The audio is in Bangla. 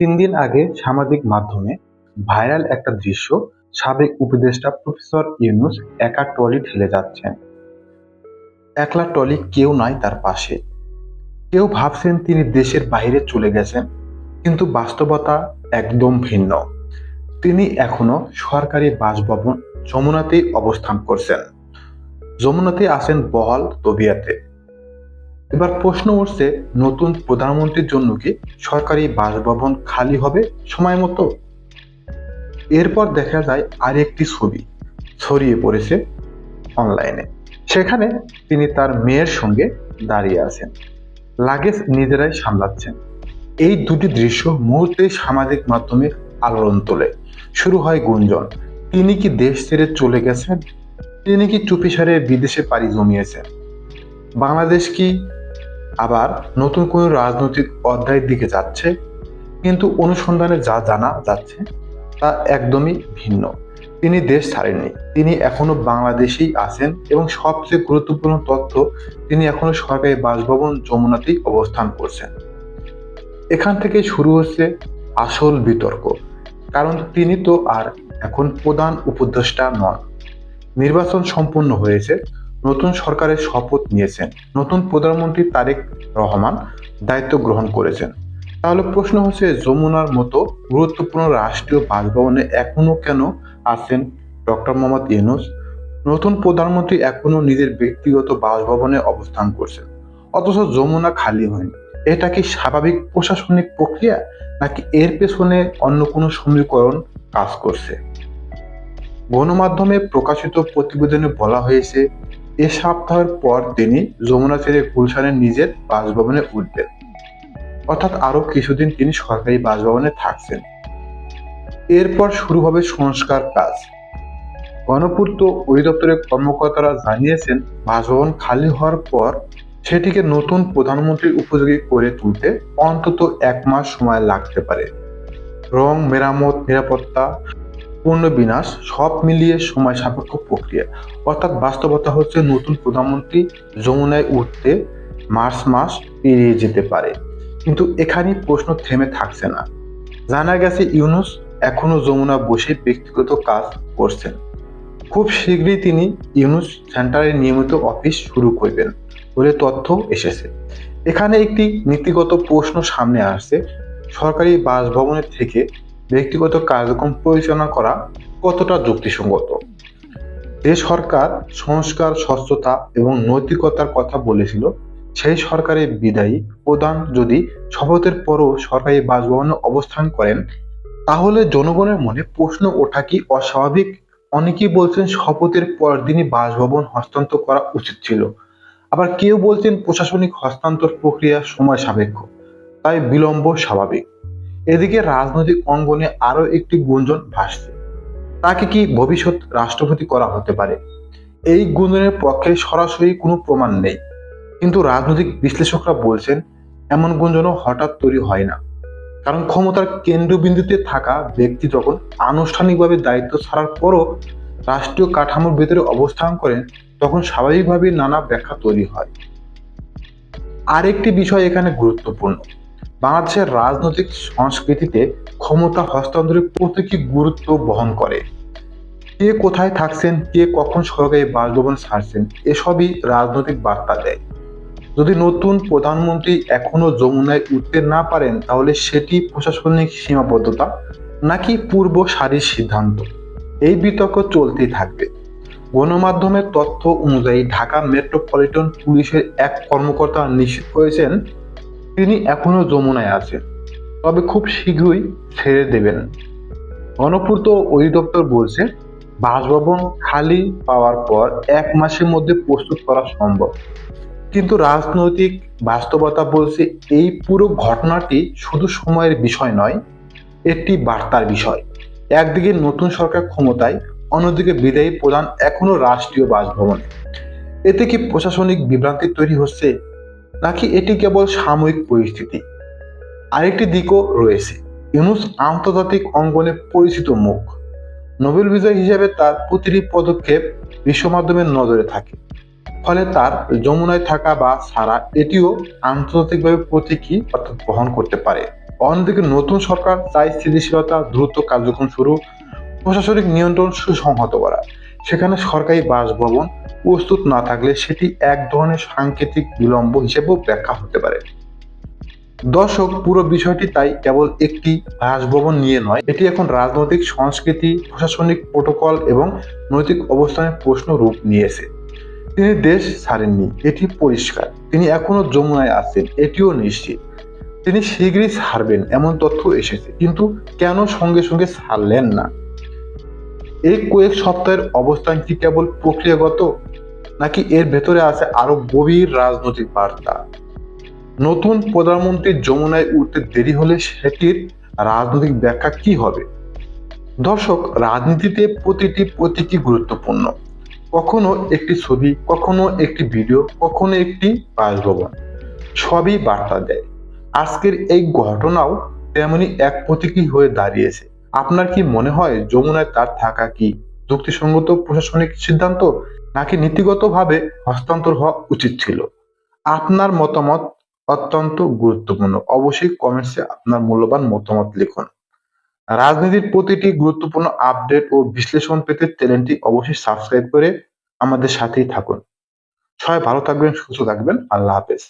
তিন দিন আগে সামাজিক মাধ্যমে ভাইরাল একটা দৃশ্য সাবেক উপদেষ্টা প্রফেসর ইউনুস একা ট্রলি ঠেলে যাচ্ছেন। একলা ট্রলি কেউ নাই তার পাশে। কেউ ভাবছেন তিনি দেশের বাইরে চলে গেছেন, কিন্তু বাস্তবতা একদম ভিন্ন। তিনি এখনও সরকারি বাসভবন যমুনাতেই অবস্থান করছেন। যমুনাতে আছেন বহাল তবিয়াতে। এবার প্রশ্ন উঠছে, নতুন প্রধানমন্ত্রীর জন্য কি সরকারি বাসভবন খালি হবে সময় মতো? এরপর দেখা যায় আরেকটি ছবি ছড়িয়ে পড়েছে অনলাইনে। সেখানে তিনি তার মেয়ের সঙ্গে দাঁড়িয়ে আছেন, লাগেজ নিজেরাই সামলাচ্ছেন। এই দুটি দৃশ্য মুহূর্তে সামাজিক মাধ্যমে আলোড়ন তোলে। শুরু হয় গুঞ্জন, তিনি কি দেশ ছেড়ে চলে গেছেন? তিনি কি চুপিসারে বিদেশে পাড়ি জমিয়েছেন? বাংলাদেশ কি আবার নতুন কোনো রাজনৈতিক অধ্যায়ের দিকে যাচ্ছে, কিন্তু অনুসন্ধানে যা জানা যাচ্ছে তা একদমই ভিন্ন। তিনি দেশ ছাড়েননি, তিনি এখনও বাংলাদেশেই আছেন এবং সবচেয়ে গুরুত্বপূর্ণ তথ্য তিনি এখনও সরকারি বাসভবন যমুনাতেই অবস্থান করছেন। এখান থেকে শুরু হচ্ছে আসল বিতর্ক, কারণ তিনি তো আর এখন প্রধান উপদেষ্টা নন। নির্বাচন সম্পন্ন হয়েছে নতুন সরকারের শপথ নিয়েছেন। নতুন প্রধানমন্ত্রী তারেক রহমান দায়িত্ব গ্রহণ করেছেন। তাহলে প্রশ্ন হচ্ছে, যমুনার মতো গুরুত্বপূর্ণ রাষ্ট্রীয় বাসভবনে এখনও কেন আছেন ডক্টর মোহাম্মদ ইউনুস? নতুন প্রধানমন্ত্রী এখনও নিজের ব্যক্তিগত বাসভবনে অবস্থান করছেন। অথচ যমুনা খালি হয়নি। এটা কি স্বাভাবিক প্রশাসনিক প্রক্রিয়া, নাকি এর পেছনে অন্য কোনো সমীকরণ কাজ করছে? গণমাধ্যমে প্রকাশিত প্রতিবেদনে বলা হয়েছে এ সপ্তাহের পর তিনি যমুনা ছেড়ে গুলশানের নিজের বাসভবনে উঠবেন। অর্থাৎ আরও কিছুদিন তিনি সরকারি বাসভবনে থাকছেন। এরপর শুরু হবে সংস্কার কাজ। গণপূর্ত অধিদপ্তরের কর্মকর্তারা জানিয়েছেন, বাসভবন খালি হওয়ার পর সেটিকে নতুন প্রধানমন্ত্রীর উপযোগী করে তুলতে অন্তত এক মাস সময় লাগতে পারে। রং, মেরামত, নিরাপত্তা পুনর্বিনাশ সব মিলিয়ে সময় সাপেক্ষ প্রক্রিয়া। অর্থাৎ বাস্তবতা হচ্ছে নতুন প্রধানমন্ত্রী যমুনায় উঠতে মার্চ মাস পেরিয়ে যেতে পারে। কিন্তু এখানেই প্রশ্ন থেমে থাকছে না। জানা গেছে ইউনুস এখনও যমুনা বসে ব্যক্তিগত কাজ করছেন। খুব শীঘ্রই তিনি ইউনুস সেন্টারে নিয়মিত অফিস শুরু করবেন বলে তথ্য এসেছে। এখানে একটি নীতিগত প্রশ্ন সামনে আসছে। সরকারি বাসভবনের থেকে ব্যক্তিগত কার্যক্রম পরিচালনা করা কতটা যুক্তিসঙ্গত? যে সরকার সংস্কার, স্বচ্ছতা এবং নৈতিকতার কথা বলেছিল, সেই সরকারের বিদায়ী প্রধান যদি শপথের পরও সরকারি বাসভবনে অবস্থান করেন, তাহলে জনগণের মনে প্রশ্ন ওঠা কি অস্বাভাবিক? অনেকেই বলছেন শপথের পরদিনই বাসভবন হস্তান্তর করা উচিত ছিল। আবার কেউ বলছেন প্রশাসনিক হস্তান্তর প্রক্রিয়া সময় সাপেক্ষ। তাই বিলম্ব স্বাভাবিক। এদিকে রাজনৈতিক অঙ্গনে আরও একটি গুঞ্জন ভাসছে। তাকে কি ভবিষ্যৎ রাষ্ট্রপতি করা হতে পারে? এই গুঞ্জনের পক্ষে সরাসরি কোনো প্রমাণ নেই। কিন্তু রাজনৈতিক বিশ্লেষকরা বলছেন, এমন গুঞ্জনও হঠাৎ তৈরি হয় না। কারণ ক্ষমতার কেন্দ্রবিন্দুতে থাকা ব্যক্তি যখন আনুষ্ঠানিকভাবে দায়িত্ব ছাড়ার পরও রাষ্ট্রীয় কাঠামোর ভেতরে অবস্থান করেন, তখন স্বাভাবিকভাবে নানা ব্যাখ্যা তৈরি হয়। আরেকটি বিষয় এখানে গুরুত্বপূর্ণ। বাংলাদেশের রাজনৈতিক সংস্কৃতিতে ক্ষমতা হস্তান্তরের প্রতীকী গুরুত্ব বহন করে। কে কোথায় থাকছেন, কে কখন সরকারি বাসভবন ছাড়ছেন এসবই রাজনৈতিক বার্তা দেয়। যদি নতুন প্রধানমন্ত্রী এখনও যমুনায় উঠতে না পারেন, তাহলে সেটি প্রশাসনিক সীমাবদ্ধতা নাকি পূর্ব সারির সিদ্ধান্ত? এই বিতর্ক চলতেই থাকবে। গণমাধ্যমের তথ্য অনুযায়ী ঢাকা মেট্রোপলিটন পুলিশের এক কর্মকর্তা নিশ্চিত করেছেন তিনি এখনও যমুনায় আছেন। তবে খুব শীঘ্রই ছেড়ে দেবেন। গণপূর্ত অধিদপ্তর বলছে, বাসভবন খালি পাওয়ার পর এক মাসের মধ্যে প্রস্তুত করা সম্ভব। কিন্তু রাজনৈতিক বাস্তবতা বলছে, এই পুরো ঘটনাটি শুধু সময়ের বিষয় নয়, একটি বার্তার বিষয়। একদিকে নতুন সরকার ক্ষমতায়, অন্যদিকে বিদায়ী প্রধান এখনও রাষ্ট্রীয় বাসভবনে। এতে কি প্রশাসনিক বিভ্রান্তি তৈরি হচ্ছে? নাকি এটি কেবল সাময়িক পরিস্থিতি? আরেকটি দিকও রয়েছে। ইউনুস আন্তর্জাতিক অঙ্গনে পরিচিত মুখ। নোবেল বিজয় হিসেবে তার প্রতিটি পদক্ষেপ বিশ্ব মাধ্যমের নজরে থাকে। ফলে তার যমুনায় থাকা বা ছাড়া এটিও আন্তর্জাতিকভাবে প্রতীকী অর্থাৎ বহন করতে পারে। অন্যদিকে নতুন সরকার চায় স্থিতিশীলতা, দ্রুত কার্যক্রম শুরু, প্রশাসনিক নিয়ন্ত্রণ সুসংহত করা, সেখানে সরকারি বাসভবন প্রস্তুত না থাকলে সেটি এক ধরনের সাংকেতিক বিলম্ব হিসেবেও ব্যাখ্যা হতে পারে। দর্শক, পুরো বিষয়টি তাই কেবল একটি বাসভবন নিয়ে নয়, এটি এখন রাজনৈতিক, সংস্কৃতি, প্রশাসনিক প্রোটোকল এবং নৈতিক অবস্থানের প্রশ্ন রূপ নিয়েছে। তিনি দেশ ছাড়েননি, এটি পরিষ্কার। তিনি এখনও যমুনায় আছেন, এটিও নিশ্চিত। তিনি শীঘ্রই ছাড়বেন, এমন তথ্য এসেছে, কিন্তু কেন সঙ্গে সঙ্গে ছাড়লেন না? এই কয়েক সপ্তাহের অবস্থান কি কেবল প্রক্রিয়াগত নাকি এর ভেতরে আছে আরও গভীর রাজনৈতিক বার্তা? নতুন প্রধানমন্ত্রী যমুনায় উঠতে দেরি হলে সেটির রাজনৈতিক ব্যাখ্যা কি হবে? দর্শক, রাজনীতিতে প্রতিটি প্রতীকী গুরুত্বপূর্ণ। কখনো একটি ছবি, কখনো একটি ভিডিও, কখনো একটি বাসভবন, সবই বার্তা দেয়। আজকের এই ঘটনাও তেমনি এক প্রতীকী হয়ে দাঁড়িয়েছে। আপনার কি মনে হয়, যমুনায় তার থাকা কি যুক্তিসঙ্গত প্রশাসনিক সিদ্ধান্ত নাকি নীতিগতভাবে হস্তান্তর হওয়া উচিত ছিল? আপনার মতামত অত্যন্ত গুরুত্বপূর্ণ। অবশ্যই কমেন্টসে আপনার মূল্যবান মতামত লিখুন। রাজনীতির প্রতিটি গুরুত্বপূর্ণ আপডেট ও বিশ্লেষণ পেতে চ্যানেলটি অবশ্যই সাবস্ক্রাইব করে আমাদের সাথেই থাকুন। সবাই ভালো থাকবেন, সুস্থ থাকবেন। আল্লাহ হাফেজ।